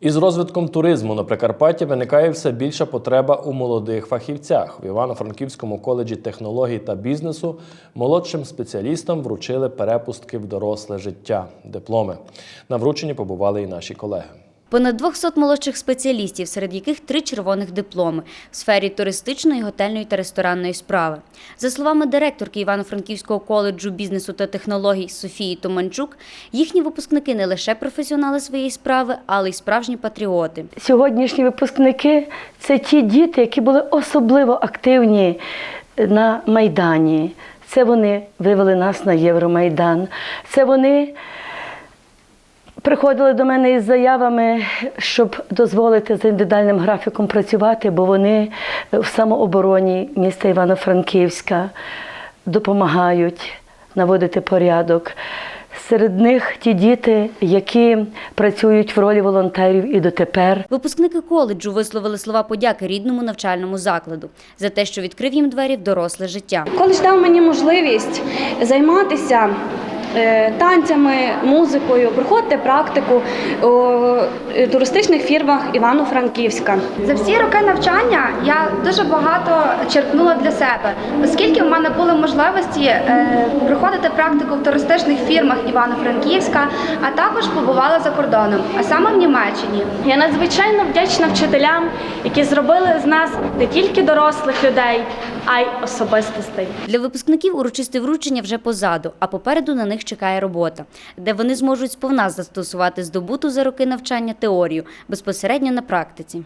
Із розвитком туризму на Прикарпатті виникає все більша потреба у молодих фахівцях. В Івано-Франківському коледжі технологій та бізнесу молодшим спеціалістам вручили перепустки в доросле життя дипломи. На врученні побували і наші колеги. Понад 200 молодших спеціалістів, серед яких три червоних дипломи в сфері туристичної, готельної та ресторанної справи. За словами директорки Івано-Франківського коледжу бізнесу та технологій Софії Томанчук, їхні випускники не лише професіонали своєї справи, але й справжні патріоти. Сьогоднішні випускники це ті діти, які були особливо активні на Майдані. Це вони вивели нас на Євромайдан. Це вони приходили до мене із заявами, щоб дозволити за індивідуальним графіком працювати, бо вони в самообороні міста Івано-Франківська допомагають наводити порядок. Серед них ті діти, які працюють в ролі волонтерів і дотепер. Випускники коледжу висловили слова подяки рідному навчальному закладу за те, що відкрив їм двері в доросле життя. Коледж дав мені можливість займатися е, танцями, музикою, проходити практику у е, туристичних фірмах Івано-Франківська. За всі роки навчання я дуже багато черпнула для себе, оскільки в мене були можливості е, проходити практику в туристичних фірмах Івано-Франківська, а також побувала за кордоном, а саме в Німеччині. Я надзвичайно вдячна вчителям, які зробили з нас не тільки дорослих людей, а й особистостей. Для випускників урочисте вручення вже позаду, а попереду на них чекає робота, де вони зможуть сповна застосувати здобуту за роки навчання теорію безпосередньо на практиці.